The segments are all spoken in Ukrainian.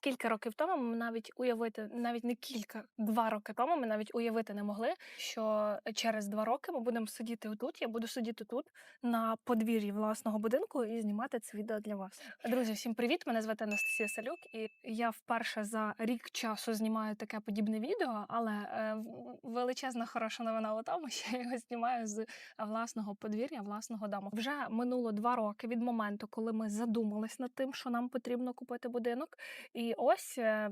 Кілька років тому ми навіть уявити, навіть не кілька, 2 роки тому ми навіть уявити не могли, що через 2 роки ми будемо сидіти отут. Я буду сидіти тут на подвір'ї власного будинку і знімати це відео для вас. Друзі, всім привіт! Мене звати Анастасія Салюк, і я вперше за рік часу знімаю таке подібне відео, але е, величезна хороша новина у тому, що я його знімаю з власного подвір'я, власного дому. Вже минуло 2 роки від моменту, коли ми задумались над тим, що нам потрібно купити будинок. І ось е,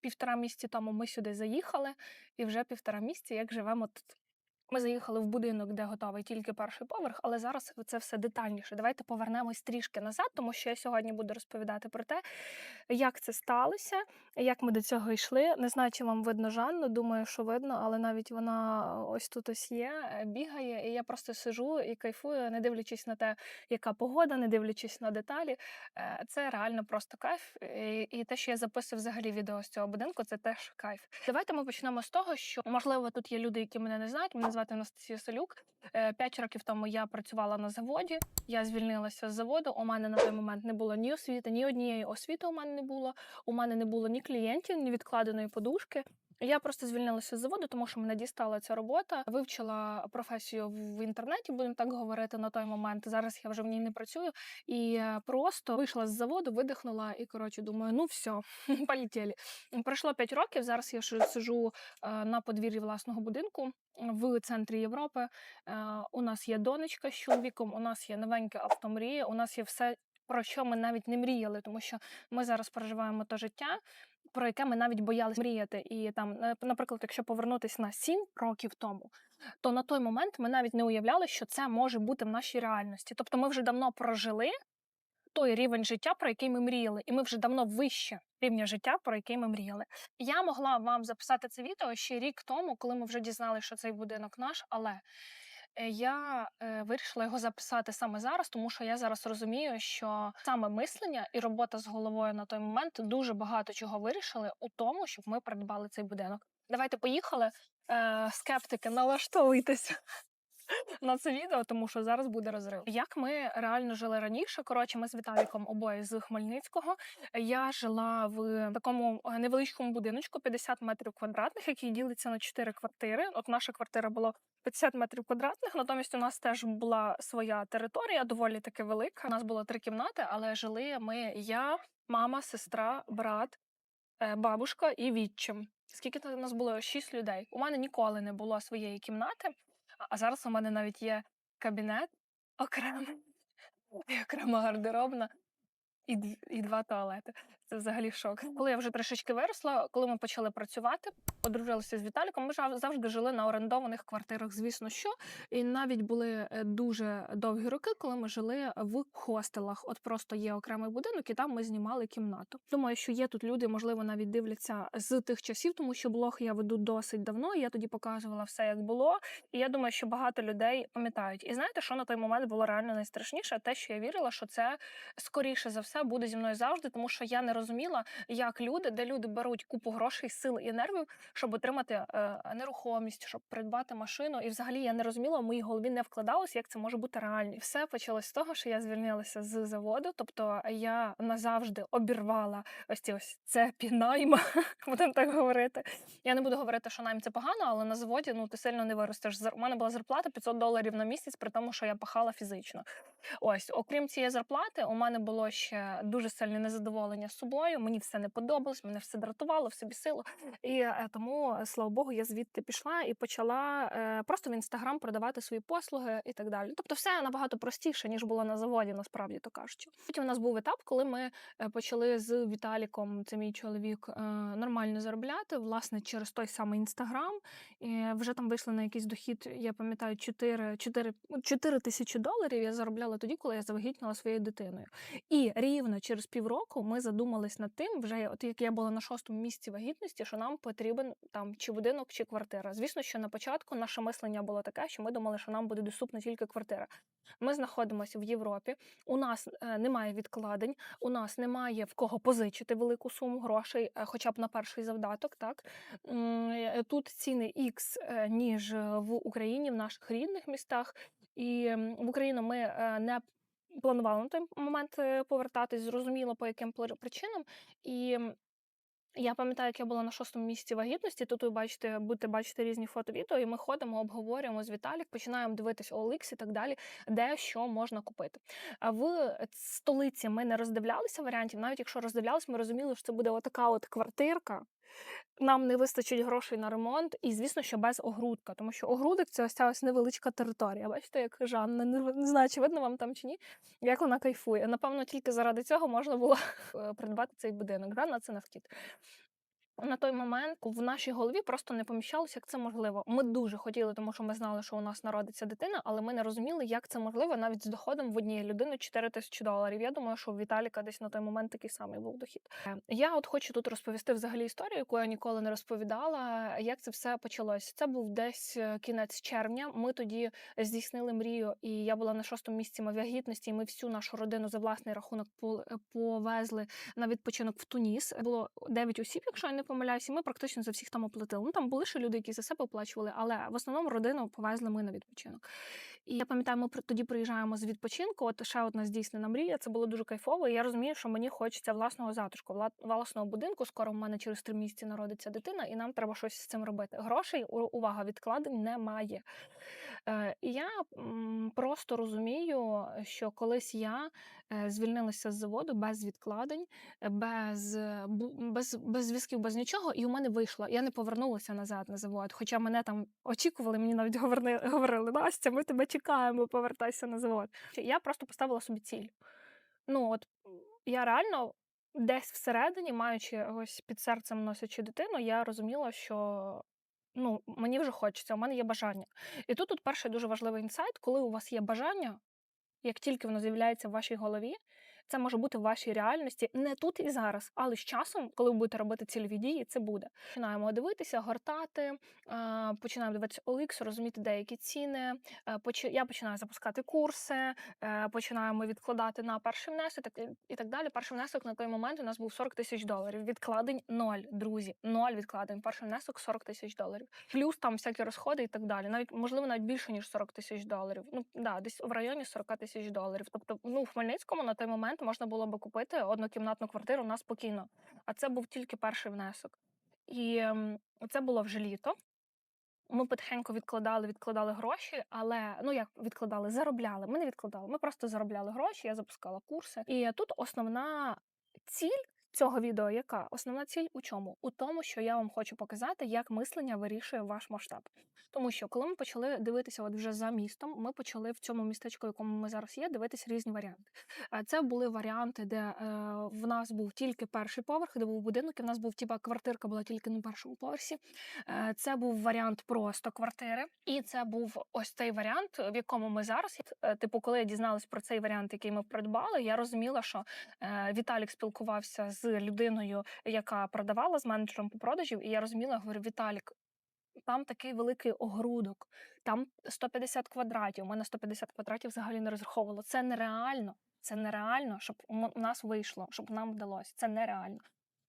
півтора місяці тому ми сюди заїхали, і вже півтора місяці, як живемо тут. Ми заїхали в будинок, де готовий тільки перший поверх, але зараз це все детальніше. Давайте повернемось трішки назад, тому що я сьогодні буду розповідати про те, як це сталося, як ми до цього йшли. Не знаю, чи вам видно Жанну, думаю, що видно, але навіть вона ось тут ось є, е, бігає, і я просто сижу і кайфую, не дивлячись на те, яка погода, не дивлячись на деталі. Е, Це реально просто кайф. І, те, що я записую взагалі відео з цього будинку, це теж кайф. Давайте ми почнемо з того, що можливо тут є люди, які мене не знають. Звати Анастасія Солюк. Е, П'ять років тому я працювала на заводі. Я звільнилася з заводу. У мене на той момент не було ні освіти, ні однієї освіти у мене не було. У мене не було ні клієнтів, ні відкладеної подушки. Я просто звільнилася з заводу, тому що мене дістала ця робота. Вивчила професію в інтернеті, будемо так говорити на той момент. Зараз я вже в ній не працюю. І е, просто вийшла з заводу, видихнула і коротше думаю, ну все, полетіли. Пройшло 5 років. Зараз я сижу е, на подвір'ї власного будинку в центрі Європи. Е, У нас є донечка з чоловіком, у нас є новеньке автомрія, у нас є все. Про що ми навіть не мріяли, тому що ми зараз проживаємо те життя, про яке ми навіть боялись мріяти. І там, наприклад, якщо повернутися на 7 років тому, то на той момент ми навіть не уявляли, що це може бути в нашій реальності. Тобто ми вже давно прожили той рівень життя, про який ми мріяли, і ми вже давно вище рівня життя, про який ми мріяли. Я могла вам записати це відео ще рік тому, коли ми вже дізналися, що цей будинок наш, але я е, вирішила його записати саме зараз, тому що я зараз розумію, що саме мислення і робота з головою на той момент дуже багато чого вирішили у тому, щоб ми придбали цей будинок. Давайте поїхали. Е, скептики, налаштовуйтеся на це відео, тому що зараз буде розрив. Як ми реально жили раніше? Коротше, ми з Віталіком обоє з Хмельницького. Я жила в такому е, невеличкому будиночку 50 метрів квадратних, який ділиться на 4 квартири. От наша квартира була 50 метрів квадратних. Натомість у нас теж була своя територія, доволі таки велика. У нас було три кімнати, але жили ми я, мама, сестра, брат, е, бабушка і відчим. Скільки у нас було? Шість людей. У мене ніколи не було своєї кімнати. А- зараз у мене навіть є кабінет окремий, окрема гардеробна і, і два туалети. Це взагалі шок. Коли я вже трішечки виросла, коли ми почали працювати, подружилися з Віталіком, ми жав- завжди жили на орендованих квартирах, звісно, що. І навіть були е, дуже довгі роки, коли ми жили в хостелах. От просто є окремий будинок, і там ми знімали кімнату. Думаю, що є тут люди, можливо, навіть дивляться з тих часів, тому що блог я веду досить давно. і Я тоді показувала все, як було. І я думаю, що багато людей пам'ятають. І знаєте, що на той момент було реально найстрашніше? Те, що я вірила, що це скоріше за все буде зі мною завжди, тому що я не розуміла, як люди, де люди беруть купу грошей, сил і нервів, щоб отримати е, нерухомість, щоб придбати машину. І взагалі я не розуміла, в моїй голові не вкладалось, як це може бути реально. І Все почалось з того, що я звільнилася з заводу. Тобто я назавжди обірвала ось ці ось цепі найма, будемо так говорити. Я не буду говорити, що найм це погано, але на заводі ну ти сильно не виростеш. У мене була зарплата 500 доларів на місяць, при тому, що я пахала фізично. Ось, окрім цієї зарплати, у мене було ще дуже сильне незадоволення з собою. Мені все не подобалось, мене все дратувало, все бісило. І е, тому, е, слава Богу, я звідти пішла і почала е, просто в інстаграм продавати свої послуги і так далі. Тобто, все набагато простіше ніж було на заводі, насправді то кажучи. Потім у нас був етап, коли ми е, почали з Віталіком, це мій чоловік, е, нормально заробляти. Власне, через той самий інстаграм. І вже там вийшли на якийсь дохід, я пам'ятаю, 4, 4, 4 тисячі доларів я заробляла тоді, коли я завагітніла своєю дитиною. І рівно через півроку ми задумались над тим, вже от як я була на шостому місці вагітності, що нам потрібен там чи будинок, чи квартира. Звісно, що на початку наше мислення було таке, що ми думали, що нам буде доступна тільки квартира. Ми знаходимося в Європі. У нас е, немає відкладень, у нас немає в кого позичити велику суму грошей, е, хоча б на перший завдаток. Так е, тут ціни е, ніж в Україні, в наших рідних містах. І в Україну ми не планували на той момент е, повертатись, зрозуміло по яким причинам. І Я пам'ятаю, як я була на шостому місяці вагітності. Тут ви бачите, будете бачити різні фото відео, і ми ходимо, обговорюємо з Віталік, починаємо дивитись OLX і так далі, де що можна купити. А в столиці ми не роздивлялися варіантів. Навіть якщо роздивлялися, ми розуміли, що це буде отака от квартирка. Нам не вистачить грошей на ремонт, і звісно, що без огрудка, тому що огрудок це ось ця ось невеличка територія. Бачите, як Жанна, не, знаю, чи видно вам там чи ні, як вона кайфує. Напевно, тільки заради цього можна було е, придбати цей будинок. Жанна це навхід. На той момент в нашій голові просто не поміщалося, як це можливо. Ми дуже хотіли, тому що ми знали, що у нас народиться дитина, але ми не розуміли, як це можливо навіть з доходом в однієї людини 4 тисячі доларів. Я думаю, що у Віталіка десь на той момент такий самий був дохід. Е, Я от хочу тут розповісти взагалі історію, яку я ніколи не розповідала. Як це все почалось? Це був десь е, кінець червня. Ми тоді здійснили мрію, і я була на шостому місці вагітності. і Ми всю нашу родину за власний рахунок е, повезли на відпочинок в Туніс. Було 9 осіб, якщо я не помиляюся, ми практично за всіх там оплатили. Ну там були ще люди, які за себе оплачували, але в основному родину повезли ми на відпочинок. І я пам'ятаю, ми тоді приїжджаємо з відпочинку. От ще одна здійснена мрія. Це було дуже кайфово. І я розумію, що мені хочеться власного затишку, власного будинку. Скоро в мене через три місяці народиться дитина, і нам треба щось з цим робити. Грошей увага відкладень немає. Е, І я просто розумію, що колись я е, звільнилася з заводу без відкладень, без, без, без зв'язків, без нічого, і у мене вийшло. Я не повернулася назад на завод. Хоча мене там очікували, мені навіть говорили, говорили Настя, ми тебе чекаємо, повертайся на завод. Я просто поставила собі ціль. Ну от я реально десь всередині, маючи ось під серцем носячи дитину, я розуміла, що ну, мені вже хочеться, у мене є бажання. І тут, тут перший дуже важливий інсайт, коли у вас є бажання, як тільки воно з'являється в вашій голові, це може бути в вашій реальності не тут і зараз, але з часом, коли ви будете робити цільові дії, це буде. Починаємо дивитися, гортати, починаємо дивитися OLX, розуміти деякі ціни. е, Я починаю запускати курси, е, починаємо відкладати на перший внесок і так далі. Перший внесок на той момент у нас був 40 тисяч доларів. Відкладень ноль, друзі. Ноль відкладень. Перший внесок 40 тисяч доларів. Плюс там всякі розходи і так далі. Навіть можливо навіть більше ніж 40 тисяч доларів. Ну да, десь в районі 40 тисяч доларів. Тобто, ну в Хмельницькому на той момент можна було би купити однокімнатну квартиру у нас спокійно. А це був тільки перший внесок. І це було вже літо. Ми потихеньку відкладали, відкладали гроші, але ну як відкладали, заробляли. Ми не відкладали, ми просто заробляли гроші. Я запускала курси. І тут основна ціль цього відео, яка основна ціль у чому? У тому, що я вам хочу показати, як мислення вирішує ваш масштаб. Тому що коли ми почали дивитися, от вже за містом, ми почали в цьому містечку, якому ми зараз є, дивитися різні варіанти. Це були варіанти, де е, в нас був тільки перший поверх, де був будинок, і в нас був типа квартирка була тільки на першому поверсі. Е, Це був варіант просто квартири, і це був ось цей варіант, в якому ми зараз. Е, Типу, коли я дізналась про цей варіант, який ми придбали, я розуміла, що е, Віталік спілкувався з людиною, яка продавала з менеджером по продажів, і я розуміла, говорю, Віталік. Там такий великий огрудок, там 150 квадратів. У мене 150 квадратів взагалі не розраховувало. Це нереально. Це нереально, щоб у нас вийшло, щоб нам вдалося. Це нереально.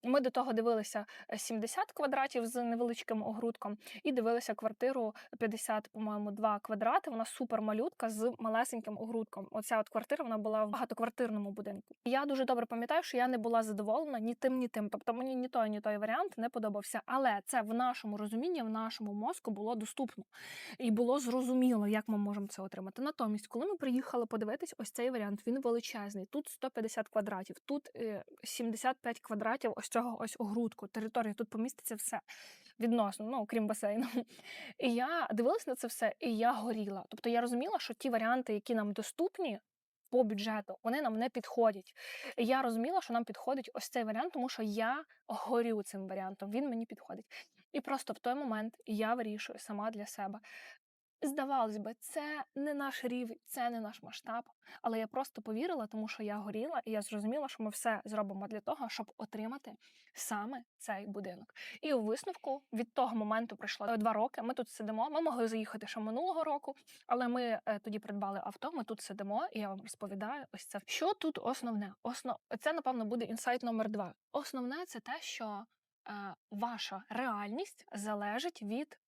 Ми до того дивилися е, 70 квадратів з невеличким огрудком, і дивилися квартиру 50, по-моєму, 2 квадрати. Вона супер малютка з малесеньким огрудком. Оця от квартира вона була в багатоквартирному будинку. Я дуже добре пам'ятаю, що я не була задоволена ні тим, ні тим. Тобто мені ні той, ні той варіант не подобався. Але це в нашому розумінні, в нашому мозку було доступно і було зрозуміло, як ми можемо це отримати. Натомість, коли ми приїхали подивитись, ось цей варіант він величезний. Тут 150 квадратів, тут е, 75 квадратів ось цього ось огрудку. Території тут поміститься все відносно, ну окрім басейну. І я дивилась на це все, і я горіла. Тобто я розуміла, що ті варіанти, які нам доступні. По бюджету вони нам не підходять. І Я розуміла, що нам підходить ось цей варіант, тому що я горю цим варіантом. Він мені підходить. І просто в той момент я вирішую сама для себе. Здавалось би, це не наш рівень, це не наш масштаб. Але я просто повірила, тому що я горіла, і я зрозуміла, що ми все зробимо для того, щоб отримати саме цей будинок. І у висновку від того моменту пройшло два роки. Ми тут сидимо. Ми могли заїхати ще минулого року, але ми е, тоді придбали авто. Ми тут сидимо, і я вам розповідаю ось це. Що тут основне? Основ... Це, напевно, буде інсайт номер два. Основне це те, що е, ваша реальність залежить від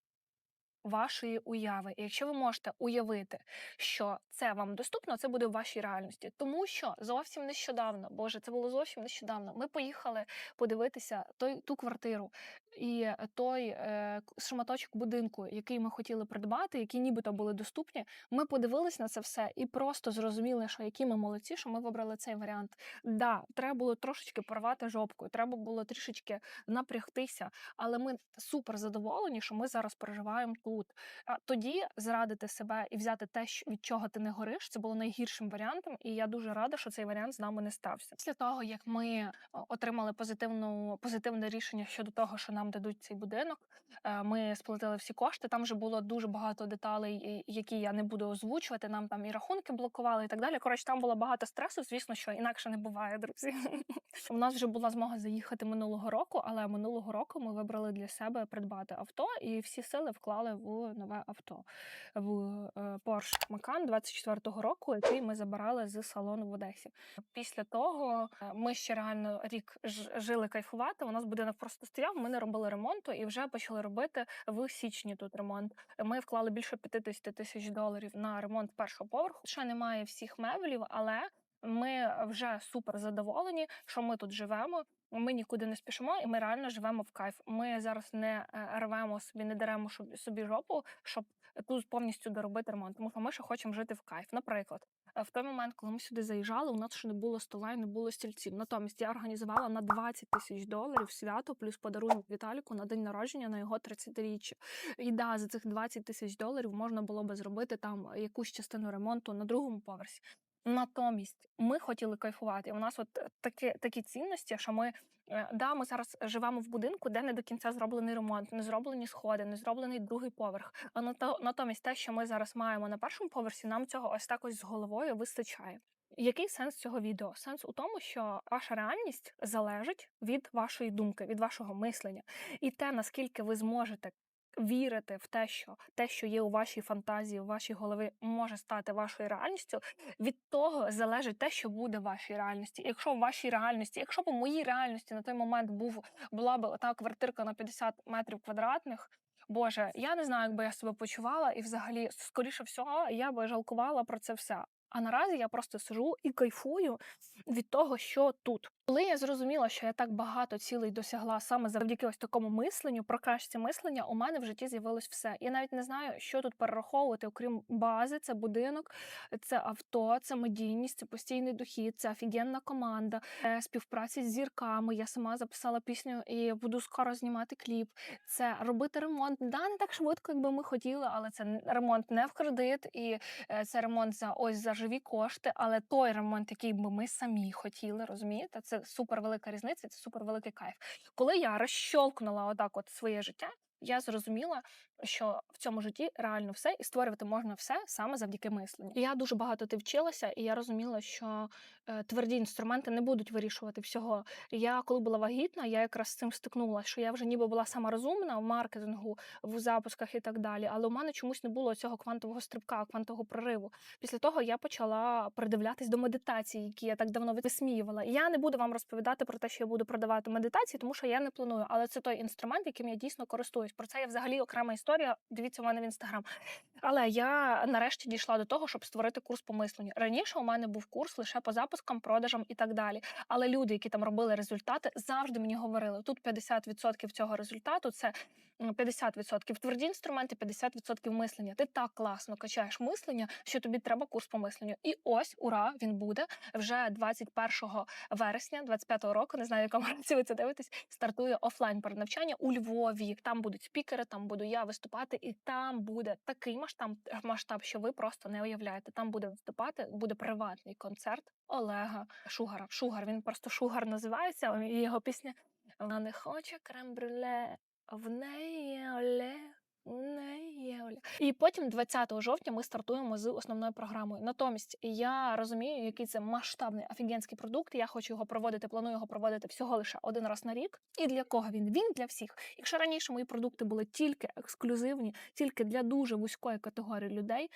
вашої уяви. І якщо ви можете уявити, що це вам доступно, це буде в вашій реальності. Тому що зовсім нещодавно, боже, це було зовсім нещодавно. Ми поїхали подивитися той ту квартиру і той е, шматочок будинку, який ми хотіли придбати, які нібито були доступні. Ми подивились на це все і просто зрозуміли, що які ми молодці, що ми вибрали цей варіант. Да, треба було трошечки порвати жопку, треба було трішечки напрягтися, але ми супер задоволені, що ми зараз проживаємо тут. А тоді зрадити себе і взяти те, від чого ти не гориш, це було найгіршим варіантом. І я дуже рада, що цей варіант з нами не стався. Після того, як ми отримали позитивну позитивне рішення щодо того, що нам дадуть цей будинок, е, ми сплатили всі кошти. Там вже було дуже багато деталей, які я не буду озвучувати. Нам там і рахунки блокували, і так далі. Коротше, там було багато стресу. Звісно, що інакше не буває, друзі. У нас вже була змога заїхати минулого року, але минулого року ми вибрали для себе придбати авто, і всі сили вклали в нове авто в е, Porsche Macan 24-го року, який ми забирали з салону в Одесі. Після того е, ми ще реально рік жили кайфувати. У нас будинок просто стояв. Ми не робили ремонту і вже почали робити в січні тут ремонт. Ми вклали більше 50 тисяч доларів на ремонт першого поверху. Ще немає всіх меблів, але ми вже супер задоволені, що ми тут живемо. Ми нікуди не спішимо, і ми реально живемо в кайф. Ми зараз не е, рвемо собі, не деремо щоб- собі жопу, щоб тут повністю доробити ремонт. Тому що ми ще хочемо жити в кайф. Наприклад, е, в той момент, коли ми сюди заїжджали, у нас ще не було стола і не було стільців. Натомість я організувала на 20 тисяч доларів свято плюс подарунок Віталіку на день народження на його 30-річчя. І да, за цих 20 тисяч доларів можна було би зробити там якусь частину ремонту на другому поверсі. Натомість ми хотіли кайфувати. У нас от е, такі, такі цінності, що ми е, да, ми зараз живемо в будинку, де не до кінця зроблений ремонт, не зроблені сходи, не зроблений другий поверх. А нато- натомість те, що ми зараз маємо на першому поверсі, нам цього ось так ось з головою вистачає. Який сенс цього відео? Сенс у тому, що ваша реальність залежить від вашої думки, від вашого мислення, і те, наскільки ви зможете вірити в те, що те, що є у вашій фантазії, у вашій голові, може стати вашою реальністю. Від того залежить те, що буде в вашій реальності. Якщо в вашій реальності, якщо б у моїй реальності на той момент був була б та квартирка на 50 метрів квадратних. Боже, я не знаю, як би я себе почувала, і взагалі, скоріше всього, я би жалкувала про це все. А наразі я просто сижу і кайфую від того, що тут. Коли я зрозуміла, що я так багато цілей досягла саме завдяки ось такому мисленню, прокачці мислення, у мене в житті з'явилось все. Я навіть не знаю, що тут перераховувати, окрім бази, це будинок, це авто, це медійність, це постійний дохід, це офігенна команда, е, співпраці з зірками. Я сама записала пісню і буду скоро знімати кліп. Це робити ремонт. Да, не так швидко, якби ми хотіли, але це ремонт не в кредит, і е, це ремонт за ось за живі кошти. Але той ремонт, який би ми самі хотіли, розумієте, це супер велика різниця, це супер великий кайф. Коли я розщолкнула отак, от своє життя. Я зрозуміла, що в цьому житті реально все і створювати можна все саме завдяки мисленню. Я дуже багато ти вчилася, і я розуміла, що е, тверді інструменти не будуть вирішувати всього. Я коли була вагітна, я якраз з цим стикнулася, що я вже ніби була сама розумна в маркетингу, в запусках і так далі. Але у мене чомусь не було цього квантового стрибка, квантового прориву. Після того я почала придивлятись до медитації, які я так давно висміювала. Я не буду вам розповідати про те, що я буду продавати медитації, тому що я не планую. Але це той інструмент, яким я дійсно користуюсь. Про це є взагалі окрема історія. Дивіться у мене в інстаграм. Але я нарешті дійшла до того, щоб створити курс по мисленню. Раніше у мене був курс лише по запускам, продажам і так далі. Але люди, які там робили результати, завжди мені говорили: тут 50% цього результату це м, 50% тверді інструменти, 50% мислення. Ти так класно качаєш мислення, що тобі треба курс по мисленню. І ось ура, він буде вже 21 вересня 25-го року. Не знаю, в якому році ви це дивитесь. Стартує офлайн переднавчання у Львові. Там будуть спікери, там буду я виступати, і там буде такий масштаб, масштаб, що ви просто не уявляєте. Там буде виступати, буде приватний концерт Олега Шугара. Шугар він просто Шугар називається. Його пісня Вона не хоче крем-брюле, в неї є неї є Оля. І потім, 20 жовтня, ми стартуємо з основною програмою. Натомість я розумію, який це масштабний офігенський продукт. Я хочу його проводити, планую його проводити всього лише один раз на рік. І для кого він? Він для всіх. Якщо раніше мої продукти були тільки ексклюзивні, тільки для дуже вузької категорії людей,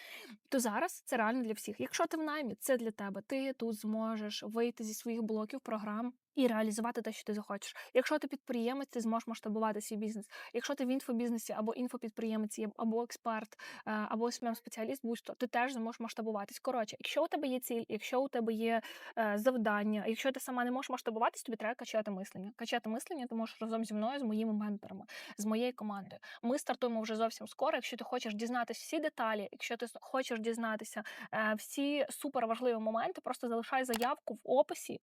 то зараз це реально для всіх. Якщо ти в наймі, це для тебе. Ти тут зможеш вийти зі своїх блоків програм і реалізувати те, що ти захочеш. Якщо ти підприємець, ти зможеш масштабувати свій бізнес. Якщо ти в інфобізнесі або інфопідприємець, або експерт, е, або smm спеціаліст, будь-що, ти теж зможеш масштабуватись. Коротше, якщо у тебе є ціль, якщо у тебе є е, завдання, якщо ти сама не можеш масштабуватись, тобі треба качати мислення. Качати мислення ти можеш разом зі мною, з моїми менторами, з моєю командою. Ми стартуємо вже зовсім скоро. Якщо ти хочеш дізнатися всі деталі, якщо ти хочеш дізнатися е, всі супер важливі моменти, просто залишай заявку в описі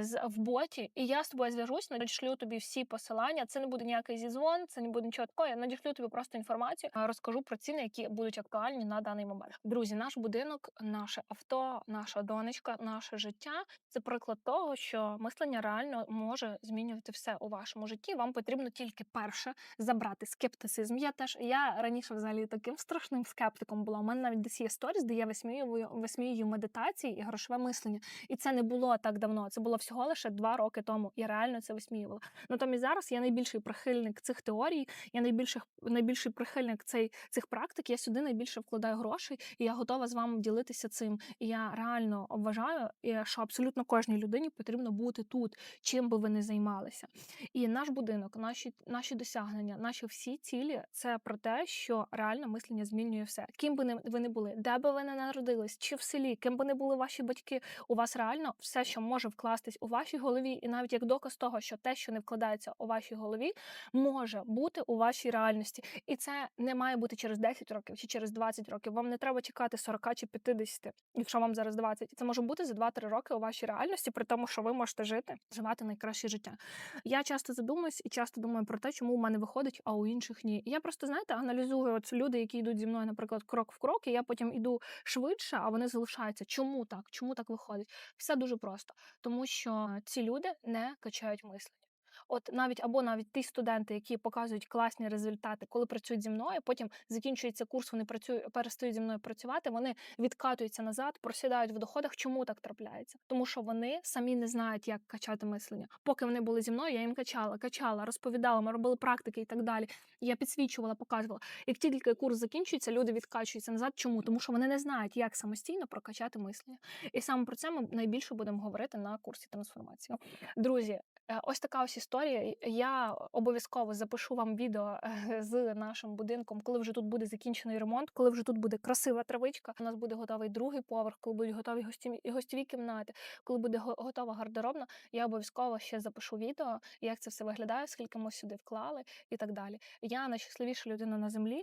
з в боті, і я з тобою зв'яжусь, надішлю тобі всі посилання. Це не буде ніякий зізвон, це не буде нічого такого. Я надішлю тобі просто інформацію, розкажу про ціни, які будуть актуальні на даний момент. Друзі, наш будинок, наше авто, наша донечка, наше життя це приклад того, що мислення реально може змінювати все у вашому житті. Вам потрібно тільки перше забрати скептицизм. Я теж я раніше взагалі таким страшним скептиком була. У мене навіть десь є сторіс, де я висміюю висміюю медитації і грошове мислення. І це не було так давно. Це було всього лише два роки тому. Я реально це висміювала. Натомість зараз я найбільший прихильник цих теорій, я найбільший, найбільший прихильник цей, цих практик. Я сюди найбільше вкладаю грошей, і я готова з вами ділитися цим. І я реально вважаю, що абсолютно кожній людині потрібно бути тут, чим би ви не займалися. І наш будинок, наші, наші досягнення, наші всі цілі це про те, що реально мислення змінює все. Ким би не ви не були, де би ви не народились, чи в селі, ким би не були ваші батьки, у вас реально все, що може вкластись у вашій голові, і навіть як доказ того, що те, що не вкладається у вашій голові, може бути у вашій реальності. І це не має бути через 10 років чи через 20 років. Вам не треба чекати 40 чи 50, якщо вам зараз 20. Це може бути за 2-3 роки у вашій реальності, при тому, що ви можете жити, живати найкраще життя. Я часто задумуюсь і часто думаю про те, чому у мене виходить, а у інших ні. Я просто знаєте, аналізую от люди, які йдуть зі мною, наприклад, крок в крок, і я потім іду швидше, а вони залишаються. Чому так? Чому так виходить? Все дуже просто, тому що ці люди не качають мислення. От навіть або навіть ті студенти, які показують класні результати, коли працюють зі мною, потім закінчується курс, вони працюють, перестають зі мною працювати. Вони відкатуються назад, просідають в доходах. Чому так трапляється? Тому що вони самі не знають, як качати мислення. Поки вони були зі мною, я їм качала, качала, розповідала, ми робили практики і так далі. Я підсвічувала, показувала. Як тільки курс закінчується, люди відкачуються назад. Чому? Тому що вони не знають, як самостійно прокачати мислення. І саме про це ми найбільше будемо говорити на курсі трансформації. Друзі, Е, ось така ось історія. Я обов'язково запишу вам відео з нашим будинком, коли вже тут буде закінчений ремонт, коли вже тут буде красива травичка. У нас буде готовий другий поверх, коли будуть готові гості гостєві кімнати, коли буде готова гардеробна. Я обов'язково ще запишу відео, як це все виглядає, скільки ми сюди вклали і так далі. Я найщасливіша людина на землі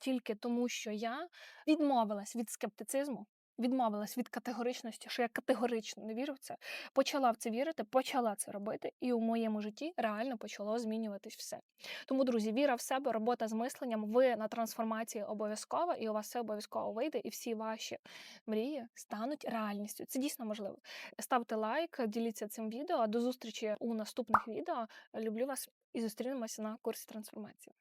тільки тому, що я відмовилась від скептицизму відмовилась від категоричності, що я категорично не вірю в це, почала в це вірити, почала це робити, і у моєму житті реально почало змінюватись все. Тому, друзі, віра в себе, робота з мисленням, ви на трансформації обов'язково, і у вас все обов'язково вийде, і всі ваші мрії стануть реальністю. Це дійсно можливо. Ставте лайк, діліться цим відео. До зустрічі у наступних відео. Люблю вас і зустрінемося на курсі трансформації.